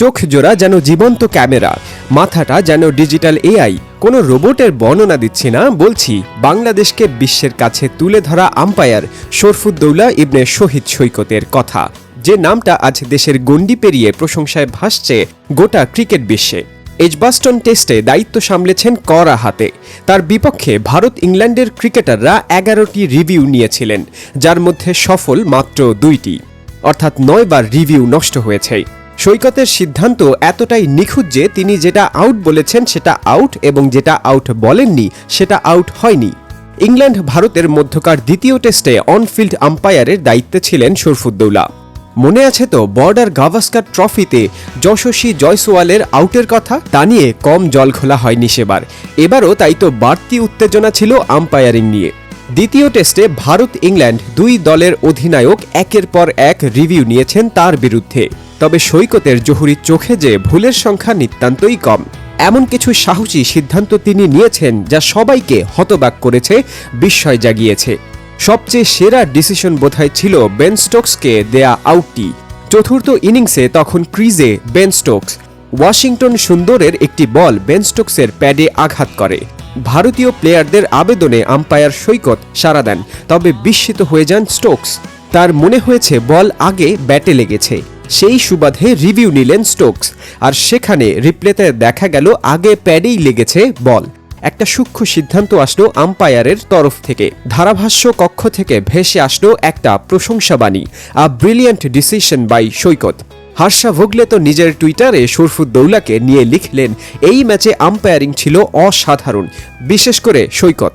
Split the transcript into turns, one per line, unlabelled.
চোখ জোড়া যেন জীবন্ত ক্যামেরা, মাথাটা যেন ডিজিটাল এআই, কোনো রোবটের বর্ণনা দিচ্ছি না, বলছি বাংলাদেশকে বিশ্বের কাছে তুলে ধরা আম্পায়ার শরফুদ্দৌলা ইবনে শহীদ সৈকতের কথা। যে নামটা আজ দেশের গণ্ডি পেরিয়ে প্রশংসায় ভাসছে গোটা ক্রিকেট বিশ্বে। এজবাস্টন টেস্টে দায়িত্ব সামলেছেন করা হাতে। তার বিপক্ষে ভারত ইংল্যান্ডের ক্রিকেটাররা এগারোটি রিভিউ নিয়েছিলেন, যার মধ্যে সফল মাত্র দুইটি। অর্থাৎ নয়বার রিভিউ নষ্ট হয়েছে। সৈকতের সিদ্ধান্ত এতটাই নিখুঁত যে তিনি যেটা আউট বলেছেন সেটা আউট এবং যেটা আউট বলেননি সেটা আউট হয়নি। ইংল্যান্ড ভারতের মধ্যকার দ্বিতীয় টেস্টে অনফিল্ড আম্পায়ারের দায়িত্বে ছিলেন শরফুদ্দৌলা। মনে আছে তো, বর্ডার গাভাস্কার ট্রফিতে যশস্বী জয়সওয়ালের আউটের কথা? তা নিয়ে কম জল খোলা হয়নি সেবার। এবারও তাই তো বাড়তি উত্তেজনা ছিল আম্পায়ারিং নিয়ে। দ্বিতীয় টেস্টে ভারত ইংল্যান্ড দুই দলের অধিনায়ক একের পর এক রিভিউ নিয়েছেন তার বিরুদ্ধে। তবে সৈকতের জহুরি চোখে যে ভুলের সংখ্যা নিতান্তই কম। এমন কিছু সাহসী সিদ্ধান্ত তিনি নিয়েছেন যা সবাইকে হতবাক করেছে, বিস্ময় জাগিয়েছে। সবচেয়ে সেরা ডিসিশন বোধহয় ছিল বেন স্টোকসকে দেয়া আউটটি। চতুর্থ ইনিংসে তখন ক্রিজে বেন স্টোকস। ওয়াশিংটন সুন্দরের একটি বল বেন স্টোকসের প্যাডে আঘাত করে। ভারতীয় প্লেয়ারদের আবেদনে আম্পায়ার সৈকত সাড়া দেন, তবে বিস্মিত হয়ে যান স্টোকস। তার মনে হয়েছে বল আগে ব্যাটে লেগেছে। সেই সুবাদে রিভিউ নিলেন স্টোকস। আর সেখানে রিপ্লেতে দেখা গেল, আগে প্যাডেই লেগেছে বল। একটা সূক্ষ্ম সিদ্ধান্ত আসলো আম্পায়ারের তরফ থেকে। ধারাভাষ্য কক্ষ থেকে ভেসে আসলো একটা প্রশংসাবাণী, a brilliant decision by Saikat. Harsha Bhogle তো নিজের টুইটারে শরফুদ্দৌলাকে নিয়ে লিখলেন, এই ম্যাচে আম্পায়ারিং ছিল অসাধারণ, বিশেষ করে সৈকত।